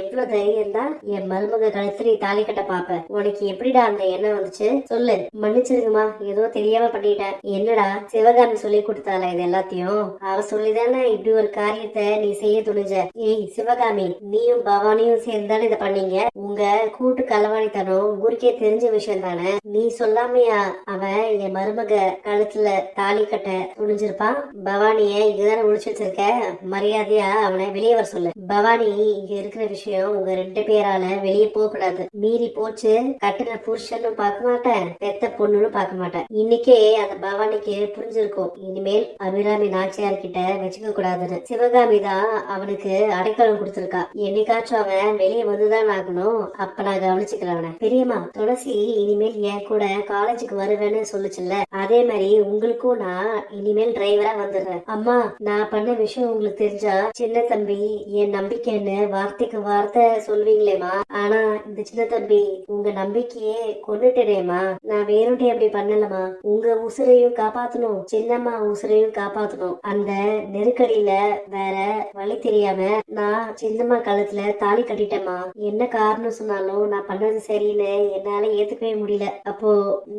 எவ்வளவு தைரியம் தான் என் மருமக கழுத்து நீ தாலி கட்ட பாப்ப. உனக்கு எப்படிடா அந்த எண்ணம் வந்துச்சு? சொல்லு. மன்னிச்சிருக்குமா ஏதோ தெரியாம பண்ணிட்டேன். என்னடா சிவகாமி சொல்லி கொடுத்தால இது எல்லாத்தையும்? அவ சொல்லிதானே இப்படி ஒரு காரியத்தை நீ செய்ய துணிஞ்ச. ஏய் சிவகாமி நீயும் பவானியும் சேர்ந்தானே இதை பண்ணீங்க? உங்க கூட்டு களவாணித்தனம் ஊருக்கே தெரிஞ்ச விஷயம் தானே? நீ சொல்லாமையா அவன் என் மருமக கழுத்துல தாலி கட்ட துணிஞ்சிருப்பான் பவானிய இங்கதானே ஒழிச்சு வச்சிருக்க? மரியாதையா அவனை வெளியே வர சொல்லு. பவானி இங்க இருக்கிற விஷயம் உங்க ரெண்டு பேரால வெளியே போக கூடாது மீறி போச்சு கட்டுன புருஷனும் பார்க்க மாட்டேன் பெத்த பொண்ணுன்னு பார்க்க மாட்டேன். இன்னைக்கே அந்த பவானிக்கு புரிஞ்சிருக்கும். இனிமேல் அபிராமி நாச்சியார் கிட்ட வச்சுக்க கூடாதுன்னு. சிவகாமி தான் அவனுக்கு அடைக்கலம் கொடுத்துருக்கா. என்னைக்காச்சும் அவன் வெளியே வந்துதான் ஆகணும். அப்ப நான் கவனிச்சுக்கிறேன் அவனை. பெரியம்மா துளசி இனிமேல் என் கூட காலேஜுக்கு வருவேன்னு சொல்லுச்சுல்ல? அதே மாதிரி உங்களுக்கும் நான் இனிமேல் டிரைவரா வந்துடுறேன். அம்மா நான் பண்ண விஷயம் உங்களுக்கு தெரிஞ்சா சின்ன தம்பி என் நம்பிக்கைன்னு வார்த்தைக்கு வார்த்தை சொல்வீங்களேமா ஆனா இந்த சின்ன தம்பி உங்க நம்பிக்கையே கொண்டுட்டேனேம்மா நான் வேணுட்டே அப்படி பண்ணலமா உங்க உசுரையும் காப்பாத்தணும். சின்னம்மா உசுரையும் காப்பாத்தணும். அந்த நெருக்கடியில வேற வழி தெரியாம நான் சின்னம்மா காலத்துல தாலி கட்டிட்டேமா என்ன காரணம் சொன்னாலும் நான் பண்ணது சரின்னு என்னால ஏத்துக்கவே முடியல. அப்போ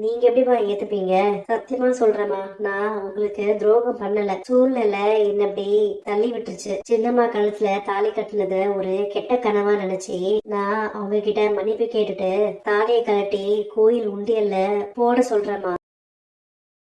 நீங்க எப்படிமா ஏத்துப்பீங்க? சத்தியமா சொல்றேம்மா. நான் உங்களுக்கு துரோகம் பண்ணல. சூழ்நிலை என்ன அப்படி தள்ளி விட்டுருச்சு. சின்னம்மா காலத்துல தாலி கட்டினத ஒரு கெட்ட கனவா நினைச்சு நான் அவங்க கிட்ட மன்னிப்பு கேட்டுட்டு தாலியை கழட்டி கோயில் உண்டியல்ல போட சொல்றேம்மா.